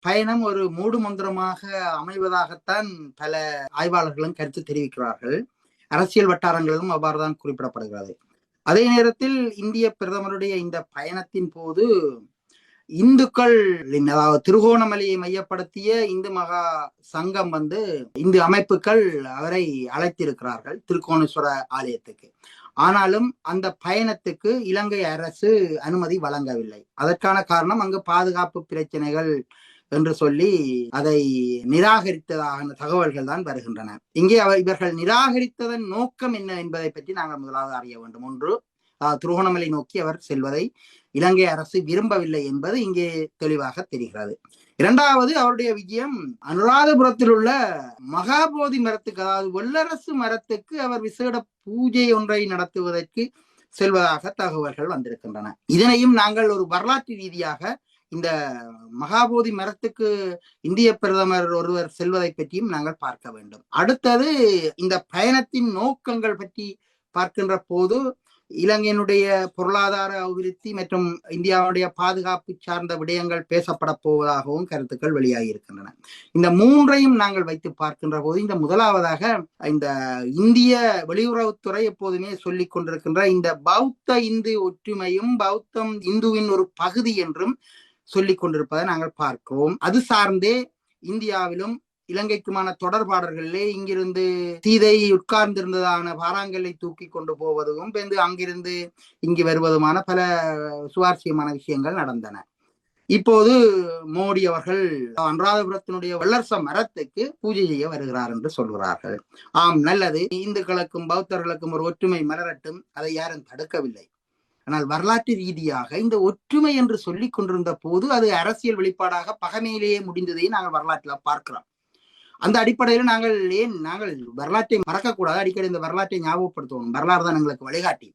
பயணம் ஒரு மூடு மந்திரமாக அமைவதாகத்தான் பல ஆய்வாளர்களும் கருத்து தெரிவிக்கிறார்கள். அரசியல் வட்டாரங்களிலும் அவ்வாறுதான் குறிப்பிடப்படுகிறது. அதே நேரத்தில் இந்திய பிரதமருடைய இந்த பயணத்தின் போது இந்துக்கள் அதாவது திருகோணமலையை மையப்படுத்திய இந்து மகா சங்கம் வந்து இந்து அமைப்புகள் அவரை அழைத்திருக்கிறார்கள் திருக்கோணேஸ்வர ஆலயத்துக்கு. ஆனாலும் அந்த பயணத்துக்கு இலங்கை அரசு அனுமதி வழங்கவில்லை. அதற்கான காரணம் அங்கு பாதுகாப்பு பிரச்சனைகள் என்று சொல்லி அதை நிராகரித்ததாக தகவல்கள் தான் வருகின்றன. இங்கே இவர்கள் நிராகரித்ததன் நோக்கம் என்ன என்பதை பற்றி நாங்கள் முதலாவது அறிய வேண்டும். ஒன்று திருகோணமலை நோக்கி அவர் செல்வதை இலங்கை அரசு விரும்பவில்லை என்பது இங்கே தெளிவாக தெரிகிறது. இரண்டாவது அவருடைய விஜயம் அனுராதபுரத்தில் உள்ள மகாபோதி மரத்துக்கு அதாவது வெள்ளரசு மரத்துக்கு அவர் விசேட பூஜை ஒன்றை நடத்துவதற்கு செல்வதாக தகவல்கள் வந்திருக்கின்றன. இதனையும் நாங்கள் ஒரு வரலாற்று ரீதியாக இந்த மகாபோதி மரத்துக்கு இந்திய பிரதமர் ஒருவர் செல்வதை பற்றியும் நாங்கள் பார்க்க வேண்டும். அடுத்தது இந்த பயணத்தின் நோக்கங்கள் பற்றி பார்க்கின்ற போது இலங்கையினுடைய பொருளாதார அபிவிருத்தி மற்றும் இந்தியாவுடைய பாதுகாப்பு சார்ந்த விடயங்கள் பேசப்பட போவதாகவும் கருத்துக்கள் வெளியாகி இருக்கின்றன. இந்த மூன்றையும் நாங்கள் வைத்து பார்க்கின்ற போது இந்த முதலாவதாக இந்த இந்திய வெளியுறவுத்துறை எப்போதுமே சொல்லி கொண்டிருக்கின்ற இந்த பௌத்த இந்து ஒற்றுமையும் பௌத்தம் இந்துவின் ஒரு பகுதி என்றும் சொல்லிக் கொண்டிருப்பதை நாங்கள் பார்க்கிறோம். அது சார்ந்தே இந்தியாவிலும் இலங்கைக்குமான தொடர்பாடல்களிலே இங்கிருந்து சீதை உட்கார்ந்திருந்ததான பாராங்கல்லை தூக்கி கொண்டு போவதும் வந்து அங்கிருந்து இங்கு வருவதுமான பல சுவாரஸ்யமான விஷயங்கள் நடந்தன. இப்போது மோடி அவர்கள் அனுராதபுரத்தினுடைய வல்லரச மரத்துக்கு பூஜை செய்ய வருகிறார் என்று சொல்கிறார்கள். ஆம் நல்லது. இந்துக்களுக்கும் பௌத்தர்களுக்கும் ஒரு ஒற்றுமை மலரட்டும் அதை யாரும் தடுக்கவில்லை. ஆனால் வரலாற்று ரீதியாக இந்த ஒற்றுமை என்று சொல்லிக் கொண்டிருந்த போது அது அரசியல் வெளிப்பாடாக பகமையிலேயே முடிந்ததை நாங்கள் வரலாற்றில் பார்க்கிறோம். அந்த அடிப்படையில் நாங்கள் ஏன் நாங்கள் வரலாற்றை மறக்கக்கூடாது? அடிக்கடி இந்த வரலாற்றை ஞாபகப்படுத்துவோம். வரலாறு தான் எங்களுக்கு வழிகாட்டி.